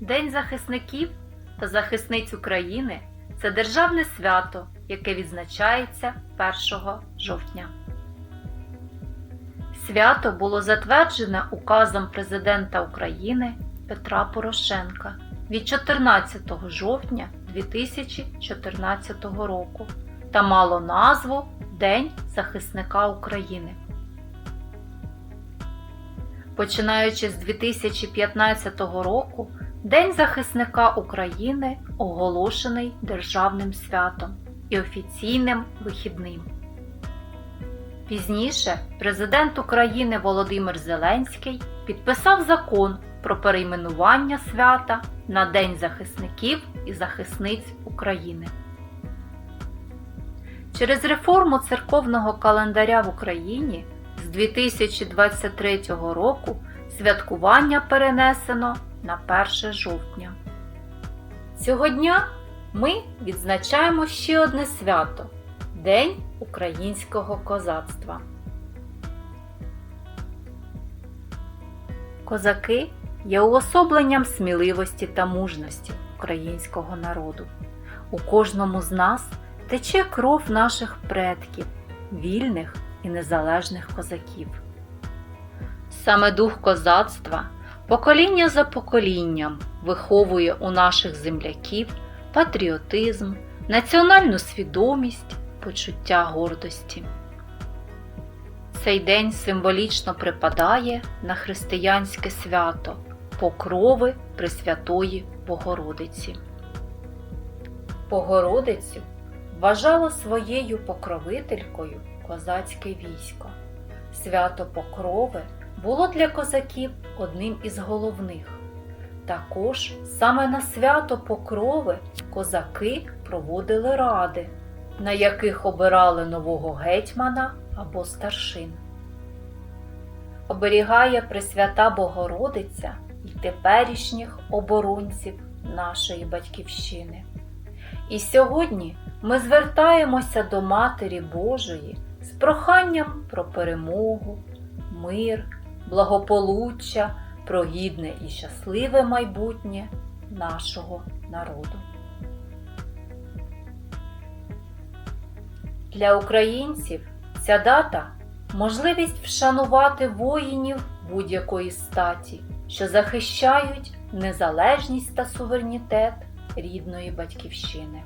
День захисників та захисниць України це державне свято, яке відзначається 1 жовтня. Свято було затверджене указом президента України Петра Порошенка від 14 жовтня 2014 року та мало назву День захисника України. Починаючи з 2015 року, День захисника України оголошений державним святом і офіційним вихідним. Пізніше президент України Володимир Зеленський підписав закон про перейменування свята на День захисників і захисниць України. Через реформу церковного календаря в Україні з 2023 року святкування перенесено на 1 жовтня. Цього дня ми відзначаємо ще одне свято День українського козацтва. Козаки є уособленням сміливості та мужності українського народу. У кожному з нас тече кров наших предків, вільних і незалежних козаків. Саме дух козацтва покоління за поколінням виховує у наших земляків патріотизм, національну свідомість, почуття гордості. Цей день символічно припадає на християнське свято Покрови Пресвятої Богородиці. Богородицю вважало своєю покровителькою козацьке військо. Свято Покрови було для козаків одним із головних. Також саме на свято Покрови козаки проводили ради, на яких обирали нового гетьмана або старшин. Оберігає Пресвята Богородиця і теперішніх оборонців нашої батьківщини. І сьогодні ми звертаємося до Матері Божої з проханням про перемогу, мир, благополуччя, про гідне і щасливе майбутнє нашого народу. Для українців ця дата можливість вшанувати воїнів будь-якої статі, що захищають незалежність та суверенітет рідної батьківщини.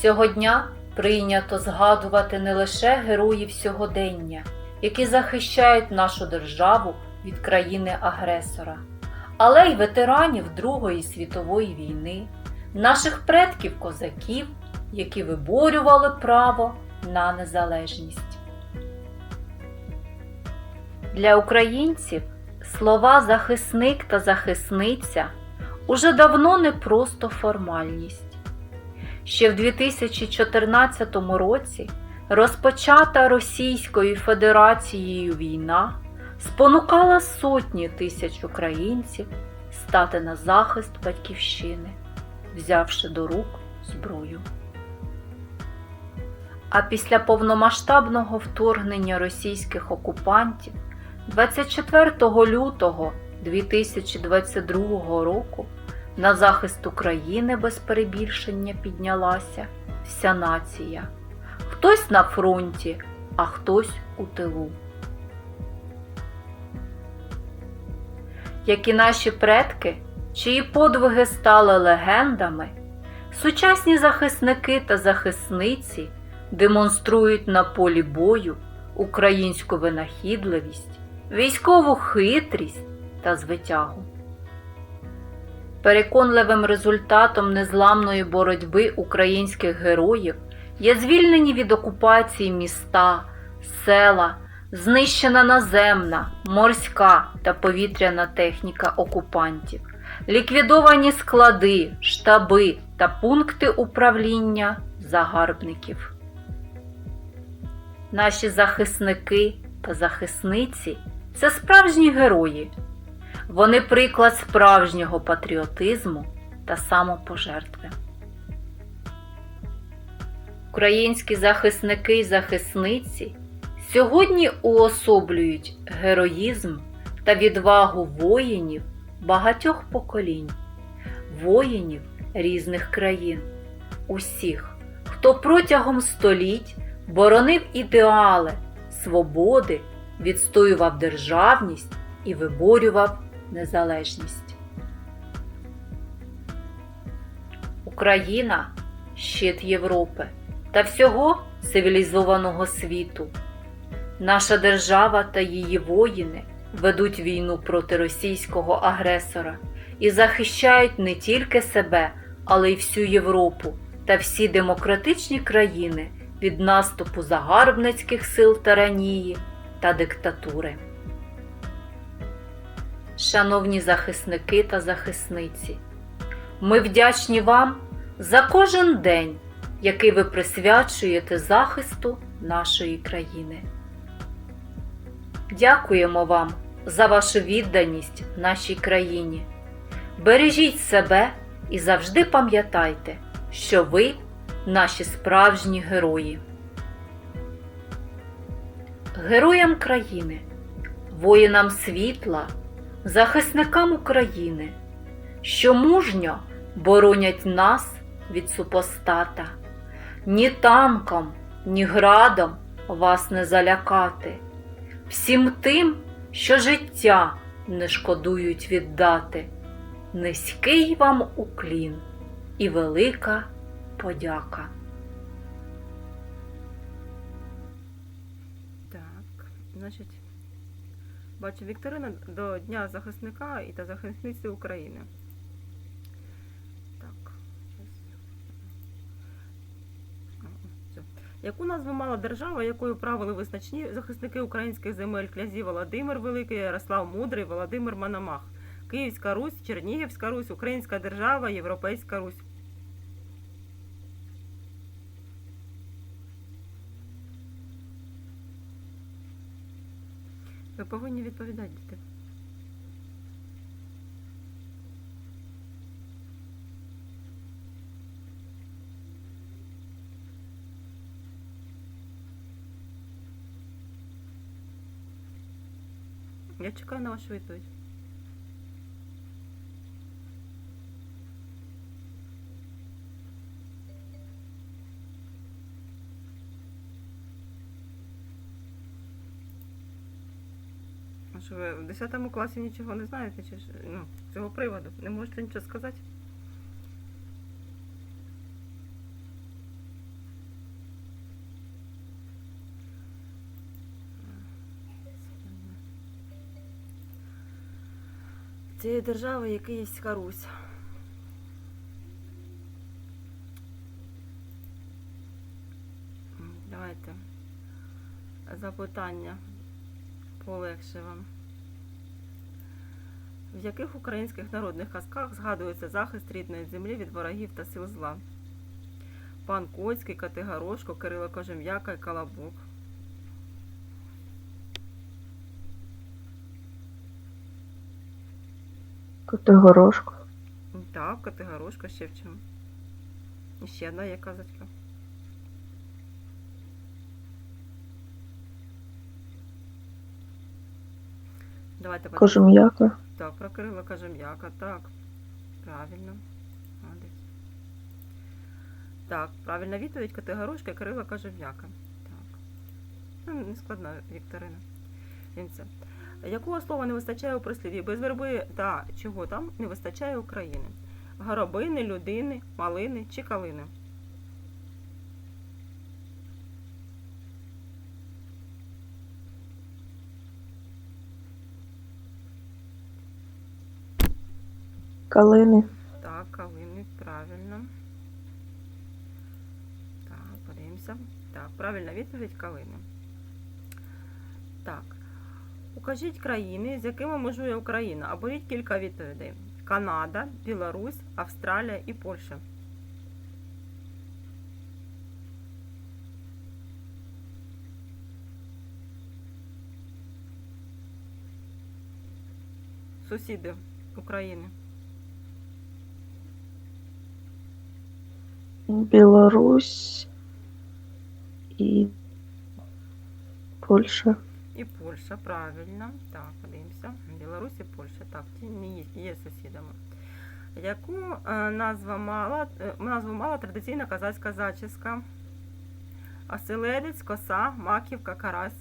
Цього дня прийнято згадувати не лише героїв сьогодення, які захищають нашу державу від країни-агресора, але й ветеранів Другої світової війни, наших предків-козаків, які виборювали право на незалежність. Для українців слова захисник та захисниця уже давно не просто формальність. Ще в 2014 році розпочата Російською Федерацією війна спонукала сотні тисяч українців стати на захист батьківщини, взявши до рук зброю. А після повномасштабного вторгнення російських окупантів 24 лютого 2022 року на захист України без перебільшення піднялася вся нація. Хтось на фронті, а хтось у тилу. Як і наші предки, чиї подвиги стали легендами, сучасні захисники та захисниці демонструють на полі бою українську винахідливість, військову хитрість та звитягу. Переконливим результатом незламної боротьби українських героїв є звільнені від окупації міста, села, знищена наземна, морська та повітряна техніка окупантів, ліквідовані склади, штаби та пункти управління загарбників. Наші захисники та захисниці це справжні герої. Вони приклад справжнього патріотизму та самопожертви. Українські захисники і захисниці сьогодні уособлюють героїзм та відвагу воїнів багатьох поколінь, воїнів різних країн, усіх, хто протягом століть боронив ідеали свободи, відстоював державність і виборював незалежність. Україна щит Європи та всього цивілізованого світу. Наша держава та її воїни ведуть війну проти російського агресора і захищають не тільки себе, але й всю Європу та всі демократичні країни від наступу загарбницьких сил тиранії та диктатури. Шановні захисники та захисниці, ми вдячні вам за кожен день, який ви присвячуєте захисту нашої країни. Дякуємо вам за вашу відданість нашій країні. Бережіть себе і завжди пам'ятайте, що ви наші справжні герої. Героям країни, воїнам світла, захисникам України, що мужньо боронять нас від супостата. Ні танком, ні градом вас не залякати. Всім тим, що життя не шкодують віддати. Низький вам уклін і велика подяка. Так, значить, бачу Вікторина до Дня захисника і та захисниці України. Так, щас. А, о, все. Яку назву мала держава, якою правили визначні захисники українських земель князі Володимир Великий, Ярослав Мудрий, Володимир Мономах, Київська Русь, Чернігівська Русь, Українська держава, Європейська Русь. Ви повинні відповідати, діти. Я чекаю на вашу відповідь. А що ви в 10 класі нічого не знаєте, чи ну, цього приводу? Не можете нічого сказати? Цієї держави є Київська Русь. Давайте запитання полегше вам. В яких українських народних казках згадується захист рідної землі від ворогів та сил зла? Пан Коцький, Катигарошко, Кирило Кожем'яка і Калабок. Котигорошко. Так, Катигарошко ще в чому. І ще одна є казочка. Давайте. Кожум'яка. Так, про Кирила Кажем'яка, так. Правильно. Молодець. Так, правильна відповідь Категорошка Кирила Кажем'яка. Так. Ну, не складна Вікторина. Вінце. Якого слова не вистачає у прислів'ї? Без верби та чого там не вистачає України? Горобини, людини, малини чи калини? Калини. Так, калини, правильно. Так, подивимося. Так, правильна відповідь калини. Так. Укажіть країни, з якими межує Україна. Оберіть кілька відповідей: Канада, Білорусь, Австралія і Польща. Сусіди України. Білорусь і Польща. І Польща, правильно. Так, подивимося. Білорусь і Польща. Так, ті не є, є сусідами. Яку е, назва мала, е, назву мала традиційна казацька зачіска? Оселедець, коса, маківка, карась.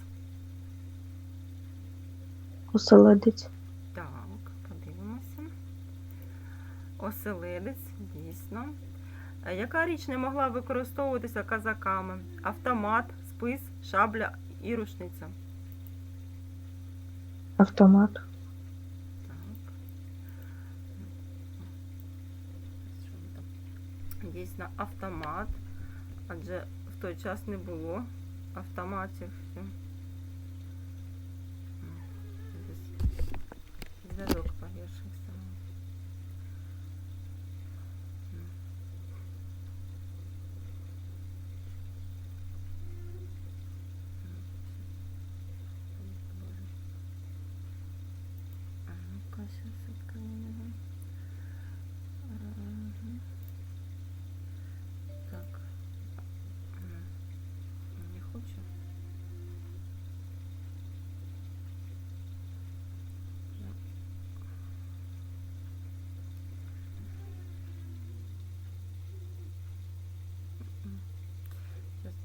Оселедець. Так, подивимося. Оселедець, дійсно. Е, Яка річ не могла використовуватися казаками? Автомат, спис, шабля і рушниця. Автомат. Дійсно, автомат. Адже в той час не було автоматів. Зв'язок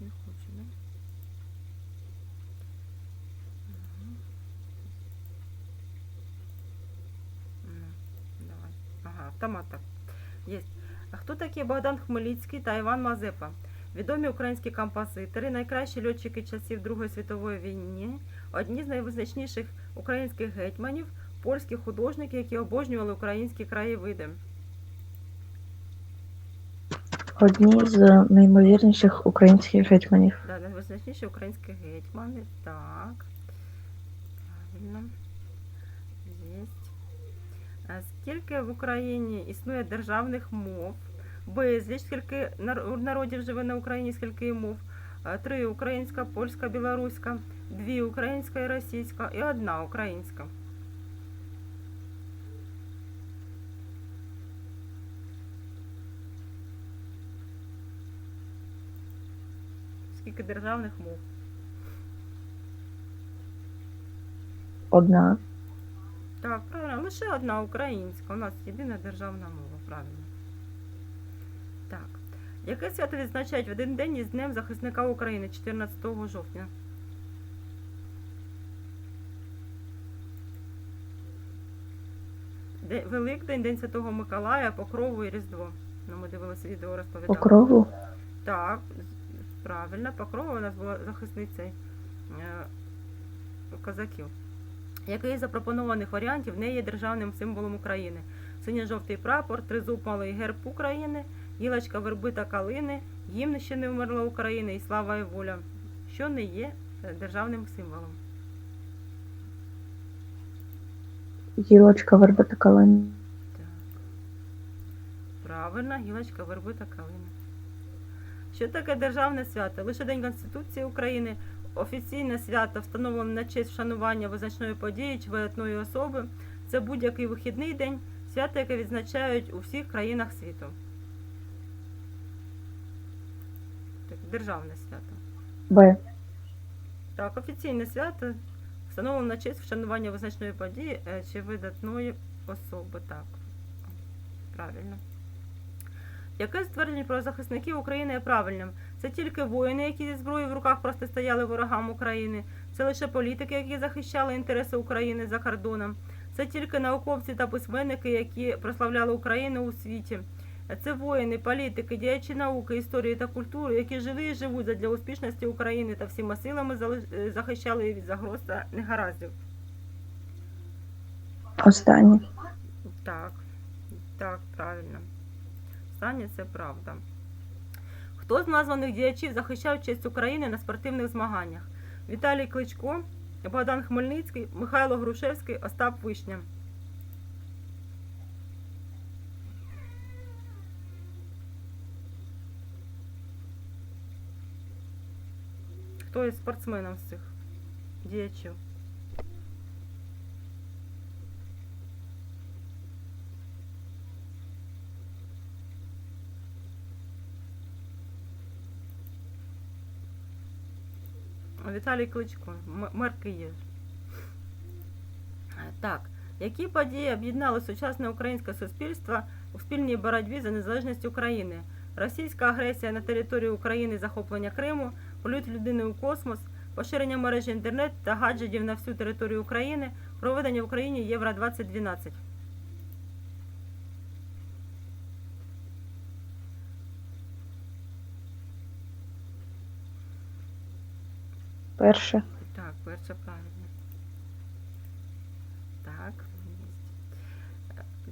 не хочу, да? Давай. Ага, автомат так. А хто такі Богдан Хмельницький та Іван Мазепа? Відомі українські композитори, найкращі льотчики часів Другої світової війни, одні з найвизначніших українських гетьманів, польські художники, які обожнювали українські краєвиди. Одні з наймовірніших українських гетьманів. Да, найвизначніші українські гетьмани. Так. Правильно. Єсть. Скільки в Україні існує державних мов? Безліч, скільки народів живе на Україні, скільки мов? Три українська, польська, білоруська, дві українська і російська, і одна українська. Скільки державних мов? Одна. Так, правильно, лише одна українська. У нас єдина державна мова, правильно. Так. Яке свято відзначають в один день із Днем захисника України 14 жовтня? Великдень, День Святого Миколая, Покрову і Різдво. Ну, ми дивилися відео, розповідали. Покрову. Так, правильно, Покрова у нас була захисницею е, козаків. Який із запропонованих варіантів не є державним символом України? Синьо-жовтий прапор, тризуб малий герб України, гілочка верби та калини, гімн ще не вмерла України і слава і воля, що не є е, державним символом. Гілочка верби та калини. Так. Правильно, гілочка верби та калини. Що таке державне свято? Лише День Конституції України, офіційне свято, встановлене на честь вшанування визначної події чи видатної особи. Це будь-який вихідний день, свято, яке відзначають у всіх країнах світу. Так, державне свято. Б. Так, офіційне свято встановлено на честь вшанування визначної події е, чи видатної особи. Так, правильно. Яке ствердження про захисників України є правильним? Це тільки воїни, які зі зброєю в руках протистояли ворогам України. Це лише політики, які захищали інтереси України за кордоном. Це тільки науковці та письменники, які прославляли Україну у світі. Це воїни, політики, діячі науки, історії та культури, які жили і живуть задля успішності України та всіма силами е, захищали її від загроз та негараздів. Останнє. Так, так, правильно. Останнє це правда. Хто з названих діячів захищав честь України на спортивних змаганнях? Віталій Кличко, Богдан Хмельницький, Михайло Грушевський, Остап Вишня. Хто із спортсменів з цих діячів? Віталій Кличко, мер Києва. Е, Так, які події об'єднали сучасне українське суспільство у спільній боротьбі за незалежність України? Російська агресія на території України, захоплення Криму, політ людини у космос, поширення мережі інтернет та гаджетів на всю територію України, проведення в Україні Євро 2012. Перше. Так, перше правильно. Так.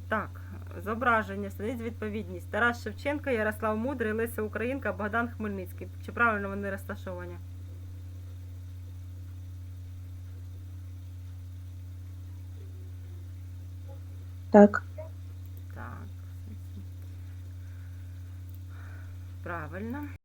Так, зображення, сидить відповідність. Тарас Шевченко, Ярослав Мудрий, Леся Українка, Богдан Хмельницький. Чи правильно вони розташовані? Так. Так. Правильно.